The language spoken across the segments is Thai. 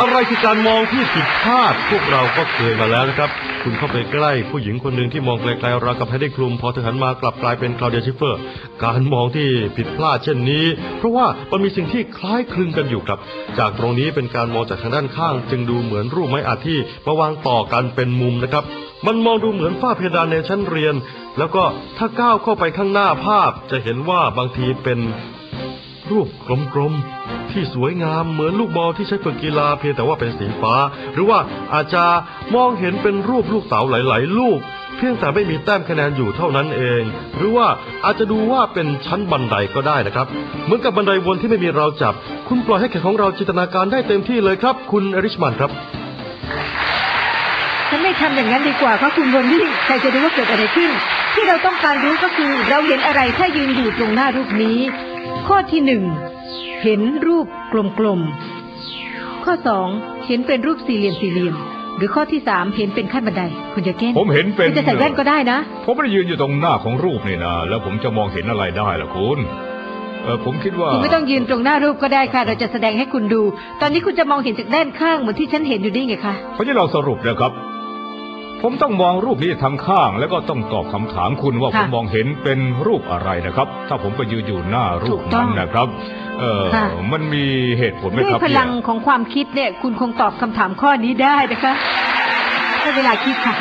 อะไรคือการมองที่ผิดพลาดพวกเราก็เคยมาแล้วนะครับ คุณเข้าไปใกล้ผู้หญิงคนหนึ่งที่มองไกลๆราวกับให้ได้คลุม พอเธอหันมากลับกลายเป็นคลาวเดียชิฟเฟอร์ การมองที่ผิดพลาดเช่นนี้ เพราะว่ามันมีสิ่งที่คล้ายคลึงกันอยู่ครับ จากตรงนี้เป็นการมองจากทางด้านข้าง จึงดูเหมือนรูปไม้อาที่มาวางต่อกันเป็นมุมนะครับ มันมองดูเหมือนฝ้าเพดานในชั้นเรียน แล้วก็ถ้าก้าวเข้าไปข้างหน้าภาพจะเห็นว่าบางทีเป็นรูปกลมๆ ที่สวยงามเหมือนลูกบอลที่ใช้ฝึกกีฬาเพียงแต่ว่าเป็นสีฟ้า หรือว่าอาจจะมองเห็นเป็นรูปลูกเต๋าหลาย ๆ ลูก เพียงแต่ไม่มีแต้มคะแนนอยู่เท่านั้นเอง หรือว่าอาจจะดูว่าเป็นชั้นบันไดก็ได้นะครับ เหมือนกับบันไดวนที่ไม่มีเราวจับ คุณปล่อยให้แขกของเราจินตนาการได้เต็มที่เลยครับ คุณอริชมันครับฉันไม่ทำอย่างนั้นดีกว่าเพราะคุณบนนี่ใครจะรู้ว่าเกิดอะไรขึ้น ที่เราต้องการรู้ก็คือเราเห็นอะไรถ้ายืนอยู่ตรงหน้ารูปนี้ ข้อที่หนึ่ง เห็นรูปกลมๆ ข้อสองเห็นเป็นรูปสี่เหลี่ยมสี่เหลี่ยม หรือข้อที่สามเห็นเป็นขั้นบันได คุณจะแก้ผมเห็นเป็น คุณจะใส่แว่นก็ได้นะ ผมไม่ได้ยืนอยู่ตรงหน้าของรูปนี่นะแล้วผมจะมองเห็นอะไรได้ล่ะคุณเออผมคิดว่าคุณไม่ต้องยืนตรงหน้ารูปก็ได้ค่ะ เราจะแสดงให้คุณดู ตอนนี้คุณจะมองเห็นจากด้านข้างเหมือนที่ฉันเห็นอยู่นี่ไงคะผมจะลองสรุปนะครับ ผมต้องมองรูปนี้ทางข้าง แล้วก็ต้องตอบคำถามคุณว่าค่ะผมมองเห็นเป็นรูปอะไรนะครับ ถ้าผมไปยืนอยู่หน้ารูถูปกต้นั้องนนะครับ เออค่ะ มันมีเหตุผลไหมด้วยครับพลังเนี่ยของความคิดเนี่ย คุณคงตอบคำถามข้อนี้ได้นะคะให้เวลาคิดค่ะ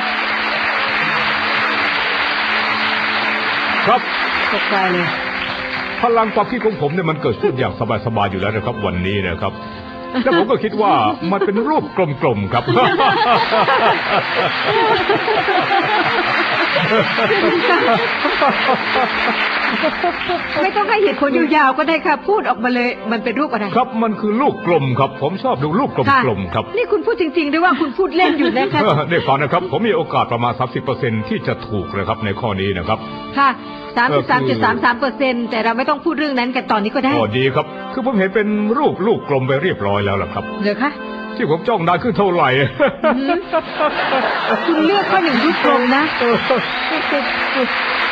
ครับ ตกใจเลย พลังความคิดของผมเนี่ยมันเกิดขึ้นอย่างสบายๆอยู่แล้วนะครับ วันนี้นะครับ แล้วผมก็คิดว่ามันเป็นรูปกลมๆครับ ไม่ต้องให้เหตุผลยาวๆก็ได้ค่ะ พูดออกมาเลย มันเป็นรูปอะไรครับมันคือลูกกลมครับ ผมชอบดูลูกกค่ะลมๆครับ นี่คุณพูดจริงๆหรือว่าคุณพูดเล่นอยู่นะคะเดี๋ยวก่อนนะครับ ผมมีโอกาสประมาณ 30%ที่จะถูกนะครับในข้อนี้นะครับ ค่ะสามเอสิอบสามคืจุดอสามสามเปอร์เซ็นแต่เราไม่ต้องพูดเรื่องนั้นกันตอนนี้ก็ได้อ๋อดีครับ คือผมเห็นเป็นรูปลูกกลมไปเรียบร้อยแล้วล่ะครับเดี๋ยวคะที่ผมจ้องนานขึ้นเท่าไหร่อือหือคุณเลือกข้อหนึ่งรูปกลมนะ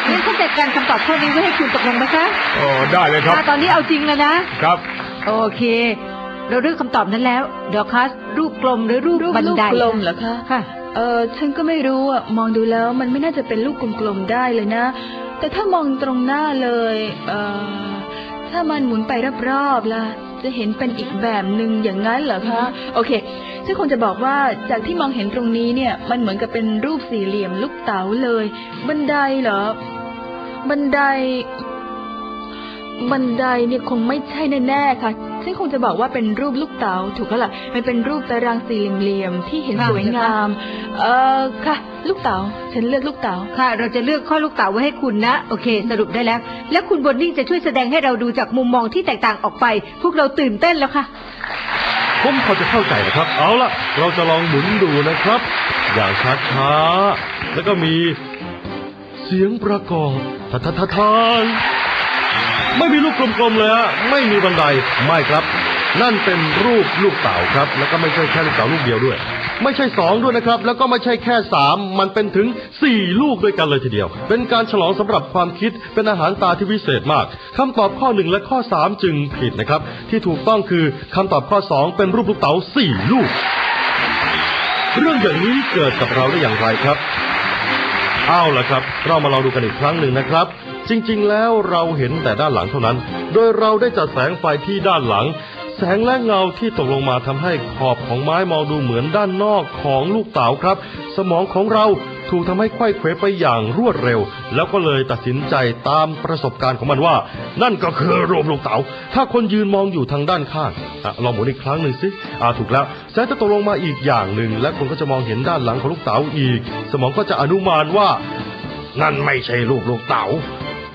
งั้นเขาจัดการคำตอบข้อนี้ไว้ให้คุณตกลงไหมคะอ๋อได้เลยครับอ่าตอนนี้เอาจริงแล้วนะ ครับ โอเค เราเลือกคำตอบนั้นแล้วดอคัสรูปกลมหรือรูปรูปบันลูกไดกลมเหรอคะ ค่ะ เออฉันก็ไม่รู้อะ มองดูแล้วมันไม่น่าจะเป็นลูกกลมๆได้เลยนะ แต่ถ้ามองตรงหน้าเลย เออถ้ามันหมุนไปรอบๆล่ะ จะเห็นเป็นอีกแบบหนึ่งอย่างนั้นเหรอคะ โอเคฉันคงจะบอกว่าจากที่มองเห็นตรงนี้เนี่ย มันเหมือนกับเป็นรูปสี่เหลี่ยมลูกเต๋าเลย บันไดเหรอ บันได บันไดเนี่ยคงไม่ใช่แน่ๆค่ะ ฉันคงจะบอกว่าเป็นรูปลูกเต๋าถูกแล้วล่ะมันเป็นรูปตารางสี่เหลี่ยมๆที่เห็นค่ะสวยงาม เออค่ะ ลูกเต๋าฉันเลือกลูกเต๋าค่ะ เราจะเลือกข้อลูกเต๋าไว้ให้คุณนะ โอเค สรุปได้แล้ว แล้วคุณบนนิ่งจะช่วยแสดงให้เราดูจากมุมมองที่แตกต่างออกไป พวกเราตื่นเต้นแล้วค่ะผมพอจะเข้าใจนะครับ เอาละเราจะลองหมุนดูนะครับ อย่างช้าๆแล้วก็มีเสียงประกอบทาทาทาทาน ไม่มีลูกกลมๆเลยฮะไม่มีบันไดไม่ครับ นั่นเป็นรูปลูกเต๋าครับ แล้วก็ไม่ใช่แค่ลูกเต๋าลูกเดียวด้วย ไม่ใช่สองด้วยนะครับ แล้วก็ไม่ใช่แค่สามมันเป็นถึงสี่ลูกด้วยกันเลยทีเดียว เป็นการฉลองสำหรับความคิดเป็นอาหารตาที่วิเศษมากคำตอบข้อหนึ่งและข้อสามจึงผิดนะครับ ที่ถูกต้องคือคำตอบข้อสองเป็นรูปลูกเต๋าสี่ลูก เรื่องอย่างนี้เกิดกับเราได้อย่างไรครับเอาละครับ เรามาลองดูกันอีกครั้งหนึ่งนะครับ จริงๆ แล้วเราเห็นแต่ด้านหลังเท่านั้น โดยเราได้จัดแสงไฟที่ด้านหลัง แสงและเงาที่ตกลงมาทำให้ขอบของไม้มองดูเหมือนด้านนอกของลูกเต๋าครับ สมองของเราถูกทำให้ไขว้เขวไปอย่างรวดเร็ว แล้วก็เลยตัดสินใจตามประสบการณ์ของมันว่า นั่นก็คือรูปลูกเต๋าถ้าคนยืนมองอยู่ทางด้านข้างอะลองหมุนอีกครั้งหนึ่งสิอ่าถูกแล้วแสงจะตกลงมาอีกอย่างหนึ่ง และคนก็จะมองเห็นด้านหลังของลูกเต๋าอีก สมองก็จะอนุมานว่า นั่นไม่ใช่ลูกลูกเต๋า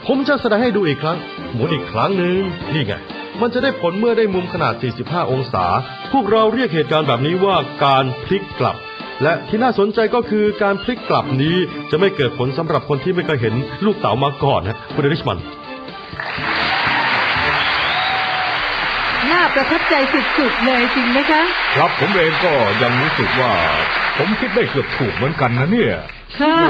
ผมจะแสดงให้ดูอีกครั้ง หมุนอีกครั้งหนึ่งนี่ไง มันจะได้ผลเมื่อได้มุมขนาด 45 องศา พวกเราเรียกเหตุการณ์แบบนี้ว่าการพลิกกลับ และที่น่าสนใจก็คือการพลิกกลับนี้จะไม่เกิดผลสำหรับคนที่ไม่เคยเห็นลูกเต๋ามาก่อนนะคุณเดริชมันน่าประทับใจสุดๆเลยจริงไหมคะ ครับผมเองก็ยังรู้สึกว่า ผมคิดได้เกือบถูกเหมือนกันนะเนี่ย ค่ะ